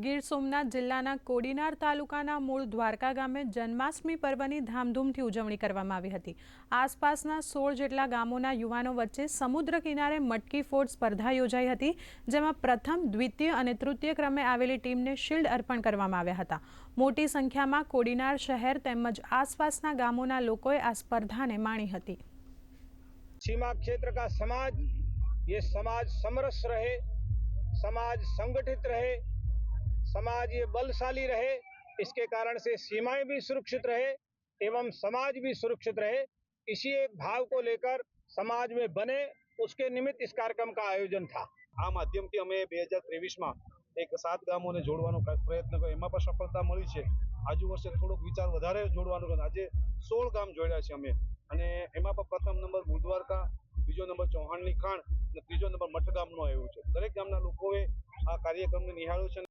ગીર સોમનાથ જિલ્લાના કોડીનાર તાલુકાના મૂળ દ્વારકા ગામે જન્માષ્ટમી પર્વની ધામધૂમથી ઉજવણી કરવામાં આવી હતી આસપાસના સોળ જેટલા ગામોના યુવાનો વચ્ચે સમુદ્ર કિનારે મટકી ફોડ સ્પર્ધા યોજાઈ હતી જેમાં પ્રથમ દ્વિતીય અને તૃતીય ક્રમે આવેલી ટીમને શિલ્ડ અર્પણ કરવામાં આવ્યા હતા મોટી સંખ્યામાં કોડીનાર શહેર તેમજ આસપાસના ગામોના લોકોએ આ સ્પર્ધાને માણી હતી सीमा क्षेत्र का समाज ये समाज समरस रहे समाज संगठित रहे समाज भी बलशाली रहे इसके कारण से सीमाएं भी सुरक्षित रहे एवं समाज भी सुरक्षित रहे इसी भाव को लेकर समाज में बने उसके निमित इस कार्यक्रम का आयोजन था आ माध्यम से हमें 2023 में एक सात गांवों ने जोड़વાનો काय प्रयत्न કર્યો એમાં પર સફળતા મળી છે આજુ વર્ષે થોડુંક વિચાર વધારે જોડવાનો હતો આજે 16 ગામ જોડ્યા છે અમે અને એમાં પર પ્રથમ નંબર ગુડવારકા બીજો નંબર चौहाननी खान અને ત્રીજો નંબર મઠ ગામનો આવ્યો છે દરેક ગામના લોકોએ આ કાર્યક્રમ નિહાળ્યો છે